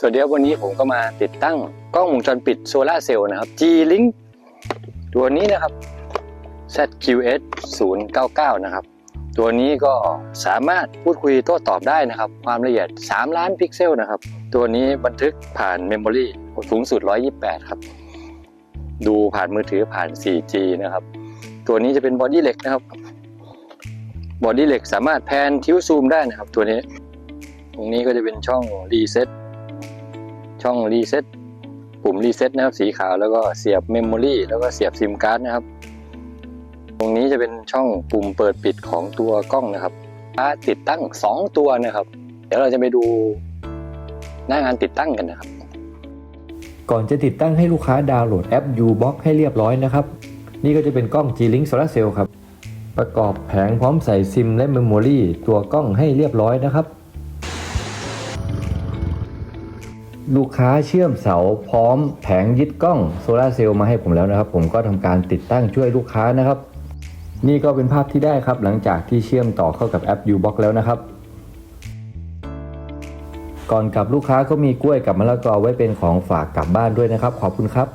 สวัสดีครับวันนี้ผมก็มาติดตั้งกล้องวงจรปิดโซลาเซลล์นะครับ G-Link ตัวนี้นะครับ ZQS 099 นะครับ ตัวนี้ก็สามารถพูดคุยโต้ตอบได้นะครับ ความละเอียด 3 ล้านพิกเซลนะครับ ตัวนี้บันทึกผ่านเมมโมรีสูงสุด 128 ครับ ดูผ่านมือถือผ่าน 4G นะครับ ตัวนี้จะเป็นบอดี้เหล็กนะครับบอดี้เหล็กสามารถแพนทิวซูมได้นะครับ ตัวนี้ ตรงนี้ก็จะเป็นช่องรีเซ็ต ช่องรีเซ็ตปุ่มรีเซ็ตนะครับสีขาวแล้วก็เสียบเมมโมรีแล้วก็เสียบซิมการ์ดนะครับ ตรงนี้จะเป็นช่องปุ่มเปิดปิดของตัวกล้องนะครับติดตั้ง 2 ตัวนะครับ เดี๋ยวเราจะไปดูหน้างานติดตั้งกันนะครับ ก่อนจะติดตั้งให้ลูกค้าดาวน์โหลดแอป Ubox ให้เรียบร้อยนะครับ นี่ก็จะเป็นกล้อง G-Link Solar Cell ครับ ประกอบแผงพร้อมใส่ซิมและเมมโมรีตัวกล้องให้เรียบร้อยนะครับ ลูกค้าเชื่อมเสาพร้อมแผงยึดกล้องโซลาเซลล์มาให้ผมแล้วนะครับ ผมก็ทำการติดตั้งช่วยลูกค้านะครับ นี่ก็เป็นภาพที่ได้ครับ หลังจากที่เชื่อมต่อเข้ากับแอป Ubox แล้วนะครับ ก่อนกลับลูกค้าก็มีกล้วยกับมะละกอไว้เป็นของฝากกลับบ้านด้วยนะครับ ขอบคุณครับ